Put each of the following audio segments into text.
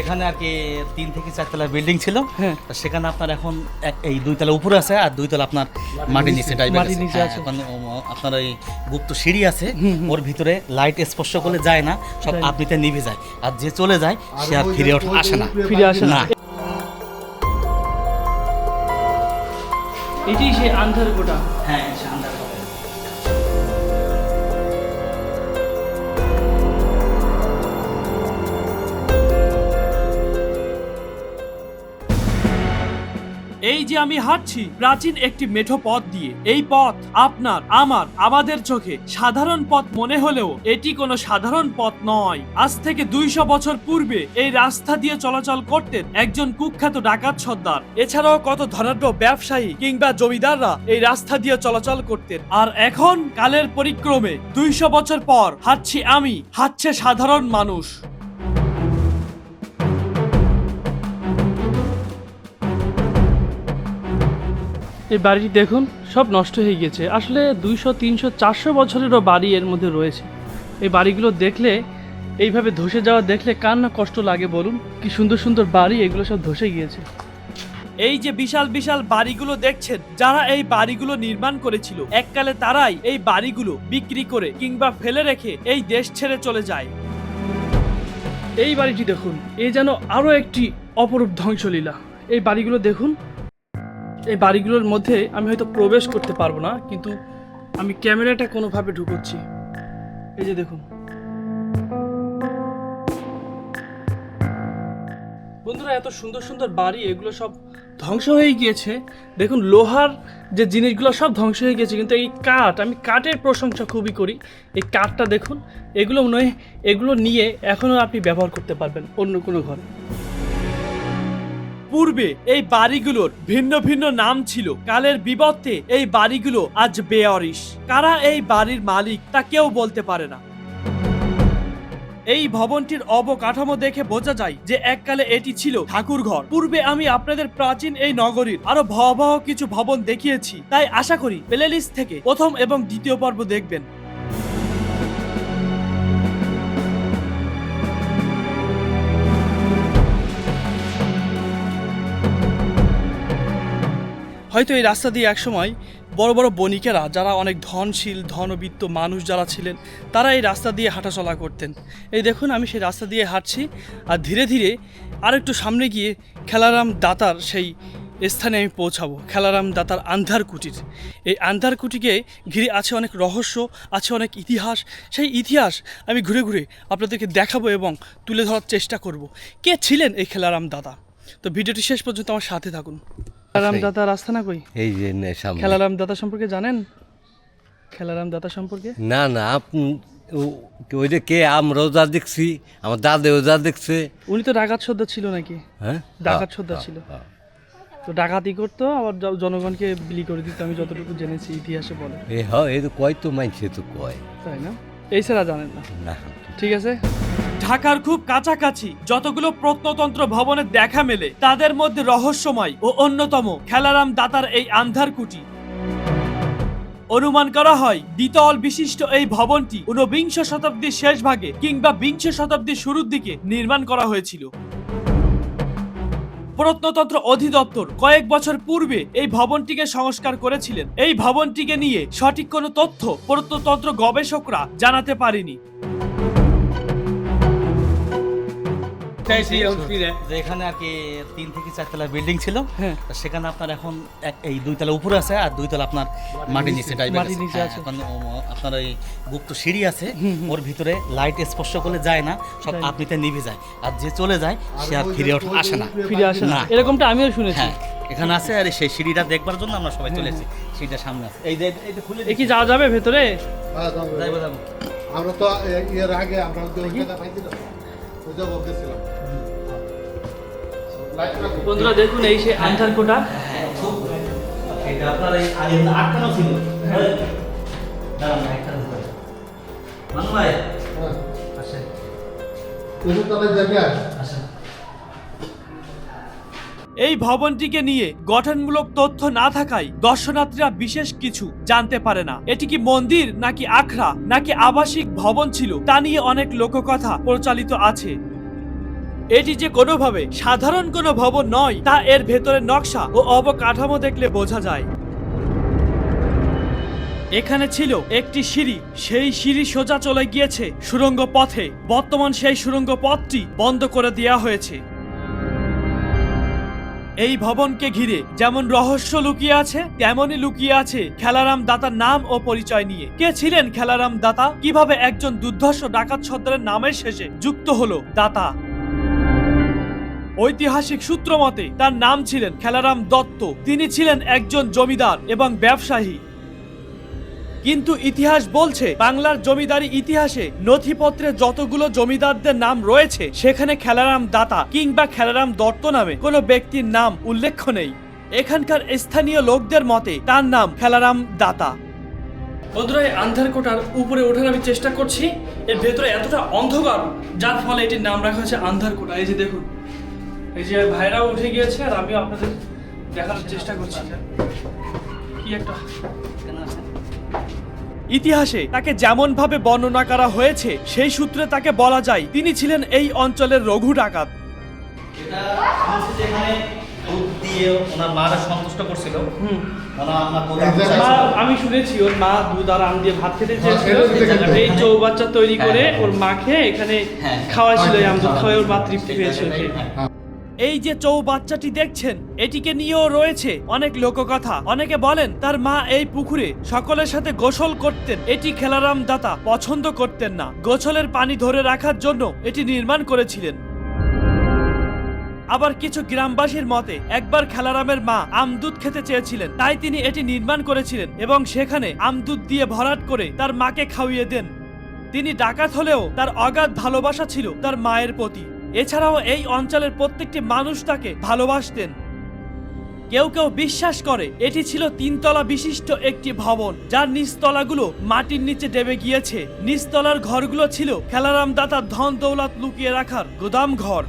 এখানে আর কি তিন থেকে চারতলা বিল্ডিং ছিল হ্যাঁ। তো সেখানে আপনার এখন এই দুইতলা উপরে আছে আর দুইতলা আপনার মাটির নিচে মাটির আছে। নিচে হ্যাঁ, আছে। আপনার ওই গুপ্ত সিঁড়ি আছে ওর ভিতরে লাইট স্পর্শ করলে যায় না সব। আপনিতে নিভে যায় আর যে চলে যায় সে আর ফিরে ওঠে আসে না ফিরে আসে না না এটি সেই আন্ধার গোটা হ্যাঁ যে আমি হাঁটছি, প্রাচীন একটি মেঠো পথ দিয়ে। এই পথ আপনার, আমার, আমাদের চোখে সাধারণ পথ মনে হলেও এটি কোনো সাধারণ পথ নয়। আজ থেকে দুইশো বছর পূর্বে এই রাস্তা দিয়ে চলাচল করতেন একজন কুখ্যাত ডাকাত সর্দার। এছাড়াও কত ধনাঢ্য ব্যবসায়ী কিংবা জমিদাররা এই রাস্তা দিয়ে চলাচল করতেন। আর এখন কালের পরিক্রমে দুইশো বছর পর হাঁটছি আমি, হাঁটছে সাধারণ মানুষ। এই বাড়িটি দেখুন সব নষ্ট হয়ে গেছে আসলে দুইশো তিনশো চারশো বছরেরও বাড়ি এর মধ্যে রয়েছে। এই বাড়িগুলো দেখলে এইভাবে ধসে যাওয়া দেখলে কার না কষ্ট লাগে বলুন? কি সুন্দর সুন্দর বাড়ি এগুলো সব ধসে গিয়েছে। এই যে বিশাল বিশাল বাড়িগুলো দেখছেন যারা এই বাড়িগুলো নির্মাণ করেছিল এককালে তারাই এই বাড়িগুলো বিক্রি করে কিংবা ফেলে রেখে এই দেশ ছেড়ে চলে যায়। এই বাড়িটি দেখুন এ যেন আরও একটি অপরূপ ধ্বংসলীলা। এই বাড়িগুলো দেখুন এই বাড়িগুলোর মধ্যে আমি হয়তো প্রবেশ করতে পারব না, কিন্তু আমি ক্যামেরাটা কোনোভাবে ঢুকোচ্ছি। এই যে দেখুন। বন্ধুরা, এত সুন্দর সুন্দর বাড়ি, এগুলো সব ধ্বংস হয়ে গিয়েছে। দেখুন, লোহার যে জিনিসগুলো সব ধ্বংস হয়ে গিয়েছে, কিন্তু এই কাঠ, আমি কাঠের প্রশংসা খুবই করি। এই কাঠটা দেখুন, এগুলো নয় এগুলো নিয়ে এখনও আপনি ব্যবহার করতে পারবেন অন্য কোনো ঘরে। পূর্বে এই বাড়িগুলোর ভিন্ন ভিন্ন নাম ছিল। কালের বিবর্তে এই বাড়িগুলো আজ বেয়ারিশ। কারা এই বাড়ির মালিক তা কেউ বলতে পারে না। এই ভবনটির অবকাঠামো দেখে বোঝা যায় যে এককালে এটি ছিল ঠাকুর ঘর পূর্বে আমি আপনাদের প্রাচীন এই নগরীর আরও ভয়াবহ কিছু ভবন দেখিয়েছি। তাই আশা করি প্লেলিস্ট থেকে প্রথম এবং দ্বিতীয় পর্ব দেখবেন। হয়তো এই রাস্তা দিয়ে একসময় বড় বড় বণিকেরা, যারা অনেক ধনশীল, ধনবিত্ত মানুষ যারা ছিলেন, তারা এই রাস্তা দিয়ে হাঁটাচলা করতেন। এই দেখুন, আমি সেই রাস্তা দিয়ে হাঁটছি আর ধীরে ধীরে আর একটু সামনে গিয়ে খেলারাম দাতার সেই স্থানে আমি পৌঁছাবো, খেলারাম দাতার আন্ধার কুটির এই আন্ধার কুটিকে ঘিরে আছে অনেক রহস্য, আছে অনেক ইতিহাস। সেই ইতিহাস আমি ঘুরে ঘুরে আপনাদেরকে দেখাবো এবং তুলে ধরার চেষ্টা করব। কে ছিলেন এই খেলারাম দাদা? তো ভিডিওটি শেষ পর্যন্ত আমার সাথে থাকুন। খেলারাম দাতা রাস্তা না কই? এই যে সামনে। খেলারাম দাতা সম্পর্কে জানেন? খেলারাম দাতা সম্পর্কে? না না আপনি ও- ওইটা কে আমরাও যা দেখছি আমার দাদেও যা দেখছে। উনি তো ডাকাত সর্দার ছিল নাকি? হ্যাঁ? ডাকাত সর্দার ছিল। তো ডাকাতি করতো আবার জনগণকে বিলি করে দিত আমি যতটুকু জেনেছি ইতিহাসে বলে। এ হ এ তো কয় তো মানছে তো কয়। তাই না? এই ছাড়া জানেন না। না। ঠিক আছে? ঢাকার খুব কাছাকাছি যতগুলো প্রত্নতন্ত্র ভবনের দেখা মেলে, তাদের মধ্যে রহস্যময় ও অন্যতম খেলারাম দাতার এই আন্ধার কুটি অনুমান করা হয়, দ্বিতল বিশিষ্ট এই ভবনটি ঊনবিংশ শতাব্দীর শেষ ভাগে কিংবা বিংশ শতাব্দীর শুরুর দিকে নির্মাণ করা হয়েছিল। প্রত্নতন্ত্র অধিদপ্তর কয়েক বছর পূর্বে এই ভবনটিকে সংস্কার করেছিলেন। এই ভবনটিকে নিয়ে সঠিক কোনো তথ্য প্রত্নতন্ত্র গবেষকরা জানাতে পারেনি। যে এখানে আর কি তিন থেকে চারতলা বিল্ডিং ছিল হ্যাঁ। সেখানে আপনার এখন এই দুইতলা উপরে আছে আর দুইতলা আপনার মাটির নিচে মাটির নিচে হ্যাঁ, আছে। আপনার ওই গুপ্ত সিঁড়ি আছে ওর ভিতরে লাইট স্পর্শ করলে যায় না সব আপনিতে নিভে যায়। আর যে চলে যায় সে আর ফিরে ওঠে আসে না। ফিরে আসে না। এরকমটা আমিও শুনেছি। হ্যাঁ এখানে আছে আর সেই সিঁড়িটা দেখবার জন্য আমরা সবাই চলেছি সিঁড়িটা সামনে আছে। এই যে খুলে কি যাওয়া যাবে ভেতরে? যাব। যাইবো যাব। আমরা তো এর আগে আমরা ওই জায়গা পাইছি না ওই জায়গা গেছিলাম। বন্ধুরা দেখুন এই সে আন্ধার কোটা। এটা আপনার এই আগে আটকানো ছিল। দাঁড়ান একটা মানু ভাই হ্যাঁ। আসেন আসেন। এই ভবনটিকে নিয়ে গঠনমূলক তথ্য না থাকায় দর্শনার্থীরা বিশেষ কিছু জানতে পারে না। এটি কি মন্দির নাকি আখড়া নাকি আবাসিক ভবন ছিল তা নিয়ে অনেক লোককথা প্রচালিত আছে। এটি যে কোনোভাবে সাধারণ কোনো ভবন নয়, তা এর ভেতরের নকশা ও অবকাঠামো দেখলে বোঝা যায়। এখানে ছিল একটি সিঁড়ি, সেই সিঁড়ি সোজা চলে গিয়েছে সুরঙ্গ পথে। বর্তমান সেই সুরঙ্গ পথটি বন্ধ করে দেওয়া হয়েছে। এই ভবনকে ঘিরে যেমন রহস্য লুকিয়ে আছে, তেমনই লুকিয়ে আছে খেলারাম দাতার নাম ও পরিচয় নিয়ে। কে ছিলেন খেলারাম দাতা? কীভাবে একজন দুর্ধর্ষ ডাকাত সর্দারের নামের শেষে যুক্ত হলো দাতা? ঐতিহাসিক সূত্র মতে তার নাম ছিলেন খেলারাম দত্ত। তিনি ছিলেন একজন জমিদার এবং ব্যবসায়ী। কিন্তু ইতিহাস বলছে, বাংলার জমিদারি ইতিহাসে নথিপত্রে যতগুলো জমিদারদের নাম রয়েছে, সেখানে খেলারাম দাতা কিংবা খেলারাম দত্ত নামে কোনো ব্যক্তির নাম উল্লেখ নেই। এখানকার স্থানীয় লোকদের মতে, তার নাম খেলারাম দাতা। বন্ধুরা, এই আন্ধার কোটার উপরে ওঠার আমি চেষ্টা করছি। এর ভেতরে এতটা অন্ধকার, যার ফলে এটির নাম রাখা হয়েছে আন্ধার কোটা। এই যে দেখুন এই যে ভাইরাও উঠে গিয়েছে আর আমিও আপনাদের দেখানোর চেষ্টা করছি কি একটা ইতিহাসে তাকে যেমন ভাবে বর্ণনা করা হয়েছে সেই সূত্রে তাকে বলা যায় তিনি ছিলেন এই অঞ্চলের রঘু ডাকাত আমি শুনেছি ওর মা দুধ আর আম দিয়ে ভাত খেতে চেয়েছিল হ্যাঁ। এই চৌবাচ্চা তৈরি করে ওর মাকে এখানে হ্যাঁ। খাওয়াইছিল এই হ্যাঁ। খাওয়াই ওর মা তৃপ্তি পেয়েছিল। হ্যাঁ। এই যে চৌবাচ্চাটি দেখছেন, এটিকে নিয়েও রয়েছে অনেক লোককথা। অনেকে বলেন, তার মা এই পুকুরে সকলের সাথে গোসল করতেন। এটি খেলারাম দাতা পছন্দ করতেন না। গোসলের পানি ধরে রাখার জন্য এটি নির্মাণ করেছিলেন। আবার কিছু গ্রামবাসীর মতে, একবার খেলারামের মা আমদুধ খেতে চেয়েছিলেন, তাই তিনি এটি নির্মাণ করেছিলেন এবং সেখানে আমদুধ দিয়ে ভরাট করে তার মাকে খাওয়িয়ে দেন। তিনি ডাকাত হলেও তার অগাধ ভালোবাসা ছিল তার মায়ের প্রতি। এছাড়াও এই অঞ্চলের প্রত্যেকটি মানুষ তাকে ভালোবাসতেন। কেউ কেউ বিশ্বাস করে, এটি ছিল তিনতলা বিশিষ্ট একটি ভবন, যার নিচতলাগুলো মাটির নিচে ডেবে গিয়েছে। নিচতলার ঘরগুলো ছিল খেলারাম দাতার ধন দৌলত লুকিয়ে রাখার গোদাম ঘর।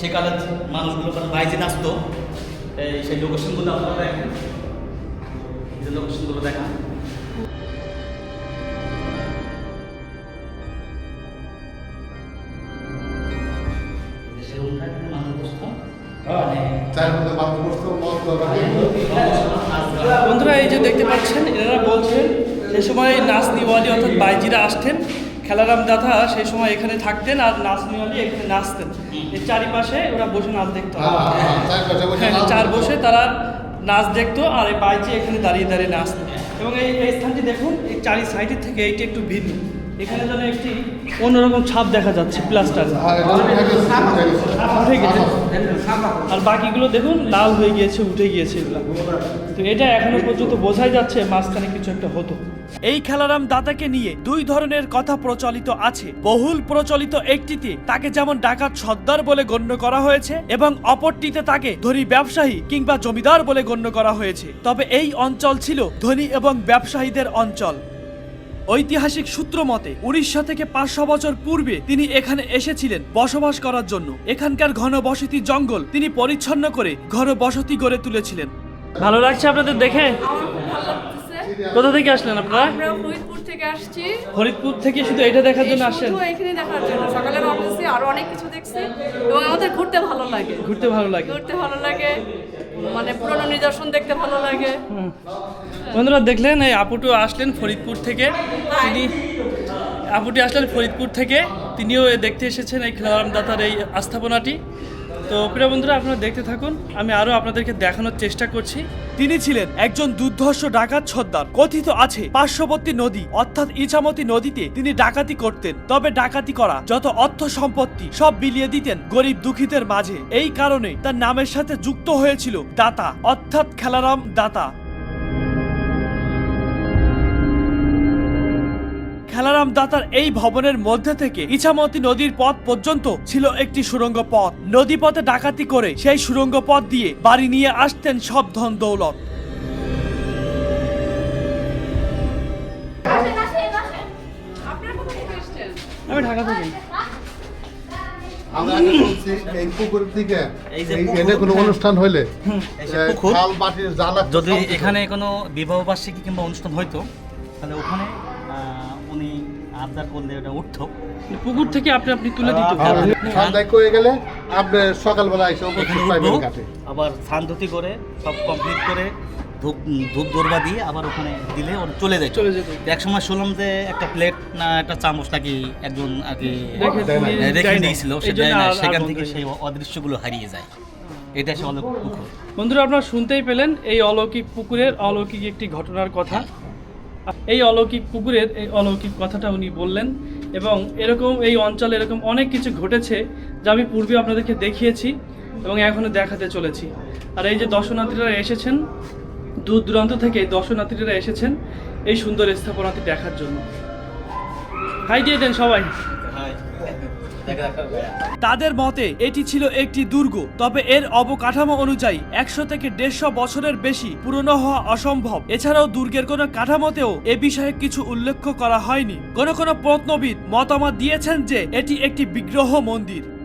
সেকালের মানুষগুলো মানে বাইজে নাচতো। এই সেই লোকেশনগুলো আপনারা দেখেন। যে লোকেশনগুলো দেখা বসতো মানে খাওয়া বন্ধুরা এই যে দেখতে পাচ্ছেন এনারা বলছেন সে সময় নাচ নিওয়ালি অর্থাৎ বাইজিরা আসতেন। খেলারাম দাদা সেই সময় এখানে থাকতেন আর নাচ আলী এখানে নাচতেন। এর চারিপাশে ওরা বসে নাচ দেখতো। বসে হ্যাঁ নাচ চার বসে তারা নাচ দেখতো আর এই বাইজি এখানে দাঁড়িয়ে দাঁড়িয়ে নাচতো। এবং এই এই স্থানটি দেখুন এই চারি সাইডের থেকে এইটি একটু ভিন্ন। এখানে যেন একটি অন্যরকম ছাপ দেখা যাচ্ছে, প্লাস্টার। আর বাকিগুলো দেখুন, লাল হয়ে গিয়েছে, উঠে গিয়েছে তো এটা এখনও পর্যন্ত বোঝাই যাচ্ছে, মাঝখানে কিছু একটা হতো। এই খেলারাম দাতাকে নিয়ে দুই ধরনের কথা প্রচলিত আছে। বহুল প্রচলিত একটিতে তাকে যেমন ডাকাত সর্দার বলে গণ্য করা হয়েছে, এবং অপরটিতে তাকে ধনী ব্যবসায়ী কিংবা জমিদার বলে গণ্য করা হয়েছে। তবে এই অঞ্চল ছিল ধনী এবং ব্যবসায়ীদের অঞ্চল। ঐতিহাসিক সূত্র মতে উড়িষ্যা থেকে পাঁচশো বছর পূর্বে তিনি এখানে এসেছিলেন বসবাস করার জন্য। এখানকার ঘন বসতি জঙ্গল তিনি পরিচ্ছন্ন করে ঘন বসতি গড়ে তুলেছিলেন। ভালো লাগছে আপনাদের দেখে? কোথা থেকে আসলেন আপনারা? আমরা ফরিদপুর থেকে আসছি। ফরিদপুর থেকে শুধু এটা দেখার জন্য আসেন শুধু এখানে দেখার জন্য। সকালে ভাবতেছি আরও অনেক কিছু দেখছি এবং আমাদের ঘুরতে ভালো লাগে। ঘুরতে ভালো লাগে। ঘুরতে ভালো লাগে। মানে পুরনো নিদর্শন দেখতে ভালো লাগে। বন্ধুরা দেখলেন এই আপুটু আসলেন ফরিদপুর থেকে। তিনি আপুটি আসলেন ফরিদপুর থেকে। তিনিও দেখতে এসেছেন এই খেলারাম দাতার এই আস্থাপনাটি। তো প্রিয় বন্ধুরা, আপনারা দেখতে থাকুন। আমি আরও আপনাদেরকে দেখানোর চেষ্টা করছি। তিনি ছিলেন একজন দুর্ধর্ষ ডাকাত সর্দার। কথিত আছে, পার্শ্ববর্তী নদী, অর্থাৎ ইছামতি নদীতে তিনি ডাকাতি করতেন। তবে ডাকাতি করা, যত অর্থ সম্পত্তি, সব বিলিয়ে দিতেন গরিব দুঃখীদের মাঝে। এই কারণে তার নামের সাথে যুক্ত হয়েছিল দাতা, অর্থাৎ খেলারাম দাতা। খেলারাম দাতার এই ভবনের মধ্যে থেকে ইছামতি নদীর পথ পর্যন্ত ছিল একটি সুড়ঙ্গ পথ। নদী পথে ডাকাতি করে সেই সুড়ঙ্গ পথ দিয়ে বাড়ি নিয়ে আসতেন সব ধন দৌলত। আমি ঢাকা থেকে। হ্যাঁ। যদি এখানে কোনো বিবাহ বার্ষিকী কিংবা অনুষ্ঠান হইতো তাহলে ওখানে উনি আবদার করলে ওটা উঠতো। পুকুর থেকে আপনি আপনি তুলে দিত সন্ধ্যায় কয়ে গেলে আপনি সকালবেলা এসে উপস্থিত পাইবেন উঠবো আবার স্নান ধুতি করে সব কমপ্লিট করে ধূপ ধূপ দিয়ে আবার ওখানে দিলে ওর চলে যায়। চলে যেত। এক সময় শুনলাম যে একটা প্লেট না একটা চামচ নাকি একজন আর কি রেখে দেয় না। দিয়ে রেখে যায় না। দিয়েছিল এই সে জন্য দেয় না আর- আর সেখান থেকে সেই অদৃশ্যগুলো হারিয়ে যায়। এটা সে অনেক পুকুর। বন্ধুরা আপনারা শুনতেই পেলেন এই অলৌকিক পুকুরের অলৌকিক একটি ঘটনার কথা। এই অলৌকিক পুকুরের এই অলৌকিক কথাটা উনি বললেন এবং এরকম এই অঞ্চলে এরকম অনেক কিছু ঘটেছে যা আমি পূর্বে আপনাদেরকে দেখিয়েছি এবং এখনও দেখাতে চলেছি। আর এই যে দর্শনার্থীরা এসেছেন, দূর দূরান্ত থেকে দর্শনার্থীরা এসেছেন এই সুন্দর স্থাপনাটি দেখার জন্য। হাই দিয়ে দেন সবাই। তাদের মতে, এটি ছিল একটি দুর্গ, তবে এর অবকাঠামো অনুযায়ী একশো থেকে দেড়শো বছরের বেশি পুরনো হওয়া অসম্ভব। এছাড়াও দুর্গের কোনো কাঠামোতেও এ বিষয়ে কিছু উল্লেখ করা হয়নি। কোনো কোনো প্রত্নবিদ মতামত দিয়েছেন যে, এটি একটি বিগ্রহ মন্দির।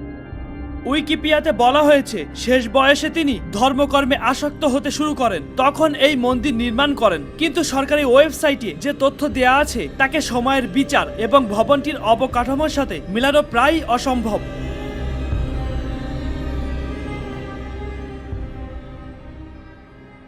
উইকিপিয়াতে বলা হয়েছে, শেষ বয়সে তিনি ধর্মকর্মে আসক্ত হতে শুরু করেন। তখন এই মন্দির নির্মাণ করেন। কিন্তু সরকারি ওয়েবসাইটে যে তথ্য দেয়া আছে, তাকে সময়ের বিচার এবং ভবনটির অবকাঠামোর সাথে মিলানো প্রায় অসম্ভব।